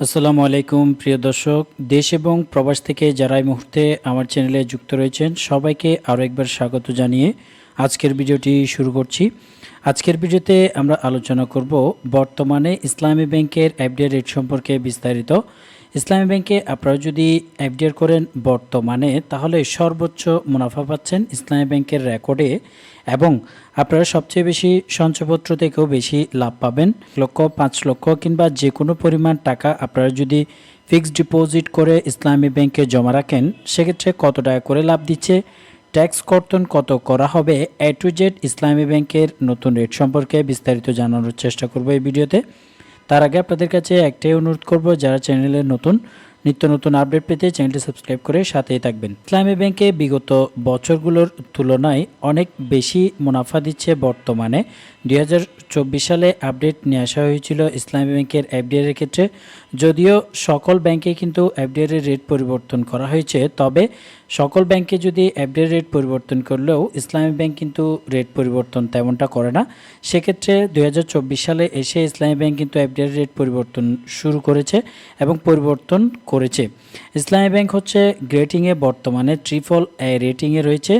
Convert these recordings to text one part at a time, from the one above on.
আসসালামু আলাইকুম, প্রিয় দর্শক। দেশ এবং প্রবাস থেকে যারা এই মুহূর্তে আমার চ্যানেলে যুক্ত রয়েছেন, সবাইকে আরও একবার স্বাগত জানিয়ে আজকের ভিডিওটি শুরু করছি। আজকের ভিডিওতে আমরা আলোচনা করব বর্তমানে ইসলামী ব্যাংকের অ্যাপডেট রেট সম্পর্কে বিস্তারিত। ইসলামী ব্যাংকে আপনারা যদি এফডিআর করেন বর্তমানে, তাহলে সর্বোচ্চ মুনাফা পাচ্ছেন ইসলামী ব্যাংকের রেকর্ডে এবং আপনারা সবচেয়ে বেশি সঞ্চয়পত্র থেকেও বেশি লাভ পাবেন। লক্ষ, পাঁচ লক্ষ কিংবা যে কোনো পরিমাণ টাকা আপনারা যদি ফিক্সড ডিপোজিট করে ইসলামী ব্যাংকে জমা রাখেন, সেক্ষেত্রে কত টাকা করে লাভ দিচ্ছে? ট্যাক্স কর্তন কত করা হবে? এ টু জেড ইসলামী ব্যাংকের নতুন রেট সম্পর্কে বিস্তারিত জানানোর চেষ্টা করব এই ভিডিওতে। তার আগে আপনাদের কাছে একটাই অনুরোধ করব, যারা চ্যানেলে নতুন, নিত্য নতুন আপডেট পেতে চ্যানেলটি সাবস্ক্রাইব করে সাথেই থাকবেন। ইসলামী ব্যাংকে বিগত বছরগুলোর তুলনায় অনেক বেশি মুনাফা দিচ্ছে বর্তমানে দুই হাজার চব্বিশ সালে আপডেট নিয়ে আসা হয়েছিল ইসলামী ব্যাংকের এফডিআর এর ক্ষেত্রে। যদিও সকল ব্যাংকে কিন্তু এফডিআর এর রেট পরিবর্তন করা হয়েছে, তবে সকল ব্যাংকে যদি এফডিআর রেট পরিবর্তন করলেও ইসলামী ব্যাংক কিন্তু রেট পরিবর্তন তেমনটা করে না। সেক্ষেত্রে দুই হাজার চব্বিশ সালে এসে ইসলামী ব্যাংক কিন্তু এফডিআর রেট পরিবর্তন শুরু করেছে এবং পরিবর্তন করেছে। ইসলামী ব্যাংক হচ্ছে গ্রেটিংয়ে বর্তমানে ট্রিপল এ রেটিংয়ে রয়েছে।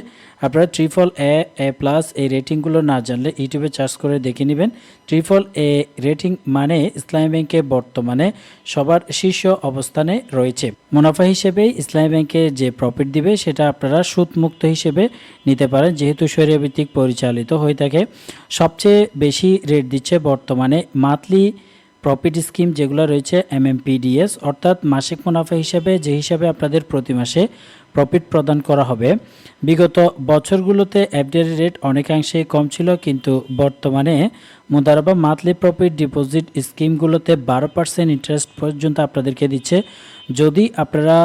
আপনারা ট্রিপল এ এ প্লাস এই রেটিংগুলো না জানলে ইউটিউবে চার্জ করে দেখে নেবেন। ট্রিপল এ রেটিং মানে ইসলামী ব্যাংকে বর্তমানে সবার শীর্ষ অবস্থানে রয়েছে। মুনাফা হিসেবে ইসলামী ব্যাংকে যে প্রফিট দিবে সেটা আপনারা সুদমুক্ত হিসেবে নিতে পারেন, যেহেতু ভিত্তিক পরিচালিত হয়ে থাকে। সবচেয়ে বেশি রেট দিচ্ছে বর্তমানে মান্থলি প্রফিট স্কিম যেগুলো রয়েছে এমএমপিডিএস অর্থাৎ মাসিক মুনাফা হিসেবে যে হিসাবে আপনাদের প্রতি মাসে প্রফিট প্রদান করা হবে। বিগত বছরগুলোতে এফডিআর রেট অনেকাংশেই কম ছিল, কিন্তু বর্তমানে মুদারাবা মান্থলি প্রফিট ডিপোজিট স্কিমগুলোতে বারো পার্সেন্ট ইন্টারেস্ট পর্যন্ত আপনাদেরকে দিচ্ছে। যদি আপনারা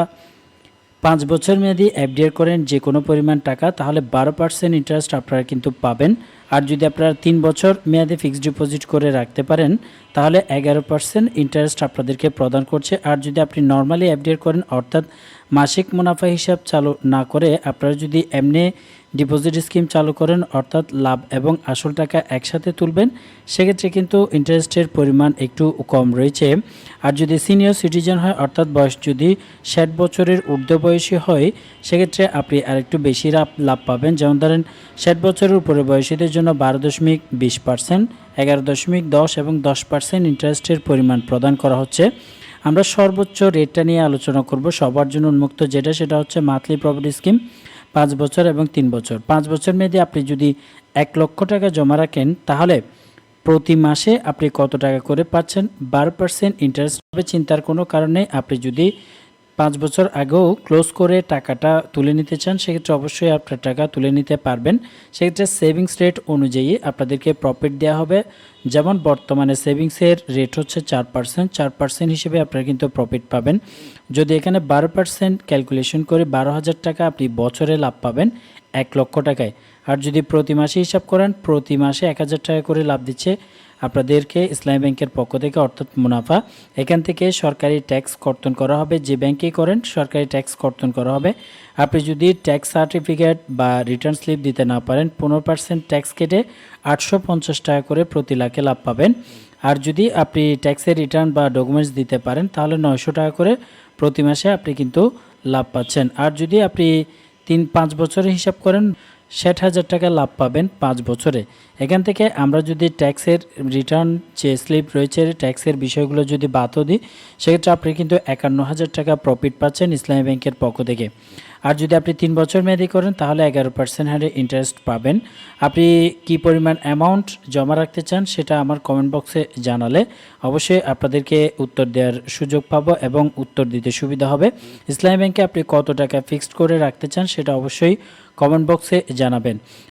পাঁচ বছর মেয়াদি এফডিআর করেন যে কোনো পরিমাণ টাকা, তাহলে বারো পার্সেন্ট ইন্টারেস্ট আপনারা কিন্তু পাবেন। আর যদি আপনারা তিন বছর মেয়াদে ফিক্সড ডিপোজিট করে রাখতে পারেন, তাহলে এগারো পার্সেন্ট ইন্টারেস্ট আপনাদেরকে প্রদান করছে। আর যদি আপনি নর্মালি এফডিআর করেন, অর্থাৎ মাসিক মুনাফা হিসাব চালু না করে আপনারা যদি এমনি ডিপোজিট স্কিম চালু করেন, অর্থাৎ লাভ এবং আসল টাকা একসাথে তুলবেন, সেক্ষেত্রে কিন্তু ইন্টারেস্টের পরিমাণ একটু কম রয়েছে। আর যদি সিনিয়র সিটিজেন হয়, অর্থাৎ বয়স যদি ষাট বছরের ঊর্ধ্ব বয়সী হয়, সেক্ষেত্রে আপনি আরেকটু বেশি লাভ লাভ পাবেন। যেমন ধরেন, ষাট বছরের উপরে বয়সীদের জন্য বারো দশমিক বিশ পার্সেন্ট, এগারো দশমিক দশ এবং দশ পার্সেন্ট ইন্টারেস্টের পরিমাণ প্রদান করা হচ্ছে। আমরা সর্বোচ্চ রেটটা নিয়ে আলোচনা করব। সবার জন্য উন্মুক্ত যেটা, সেটা হচ্ছে মান্থলি প্রপার্টি স্কিম পাঁচ বছর এবং তিন বছর। পাঁচ বছর মেয়াদে আপনি যদি এক লক্ষ টাকা জমা রাখেন, তাহলে প্রতি মাসে আপনি কত টাকা করে পাচ্ছেন? বারো পার্সেন্ট ইন্টারেস্ট হবে, চিন্তার কোনো কারণে আপনি যদি পাঁচ বছর আগেও ক্লোজ করে টাকাটা তুলে নিতে চান, সেক্ষেত্রে অবশ্যই আপনার টাকা তুলে নিতে পারবেন। সেক্ষেত্রে সেভিংস রেট অনুযায়ী আপনাদেরকে প্রফিট দেওয়া হবে। যেমন বর্তমানে সেভিংসের রেট হচ্ছে চার পার্সেন্ট চার পার্সেন্ট হিসেবে আপনারা কিন্তু প্রফিট পাবেন। যদি এখানে বারো পার্সেন্ট ক্যালকুলেশন করে বারো হাজার টাকা আপনি বছরে লাভ পাবেন এক লক্ষ টাকায়। আর যদি প্রতি মাসে হিসাব করেন, প্রতি মাসে এক হাজার টাকা করে লাভ দিচ্ছে। আপনাদেরকে ইসলামী ব্যাংকের পক্ষ থেকে অর্থাৎ মুনাফা, এখান থেকে সরকারি ট্যাক্স কর্তন করা হবে, যে ব্যাংকেই করেন সরকারি ট্যাক্স কর্তন করা হবে। আপনি যদি ট্যাক্স সার্টিফিকেট বা রিটার্ন স্লিপ দিতে না পারেন, পনেরো পার্সেন্ট ট্যাক্স কেটে আটশো পঞ্চাশ টাকা করে প্রতি লাখে লাভ পাবেন। আর যদি আপনি ট্যাক্সের রিটার্ন বা ডকুমেন্টস দিতে পারেন, তাহলে নয়শো টাকা করে প্রতি মাসে আপনি কিন্তু লাভ পাচ্ছেন। আর যদি আপনি তিন, পাঁচ বছরের হিসাব করেন ষাট হাজার টাকা লাভ পাবেন পাঁচ বছরে। এখান থেকে আমরা যদি ট্যাক্সের রিটার্ন যে স্লিপ রয়েছে ট্যাক্সের বিষয়গুলো যদি বাদও দিই, সেক্ষেত্রে আপনি কিন্তু একান্ন হাজার টাকা প্রফিট পাচ্ছেন ইসলামী ব্যাংকের পক্ষ থেকে। আর যদি আপনি তিন বছর মেয়াদি করেন, তাহলে এগারো পার্সেন্ট হারে ইন্টারেস্ট পাবেন। আপনি কি পরিমাণ অ্যামাউন্ট জমা রাখতে চান, সেটা আমার কমেন্ট বক্সে জানালে অবশ্যই আপনাদেরকে উত্তর দেওয়ার সুযোগ পাব এবং উত্তর দিতে সুবিধা হবে। ইসলামী ব্যাংকে আপনি কত টাকা ফিক্সড করে রাখতে চান, সেটা অবশ্যই কমেন্ট বক্সে জানাবেন।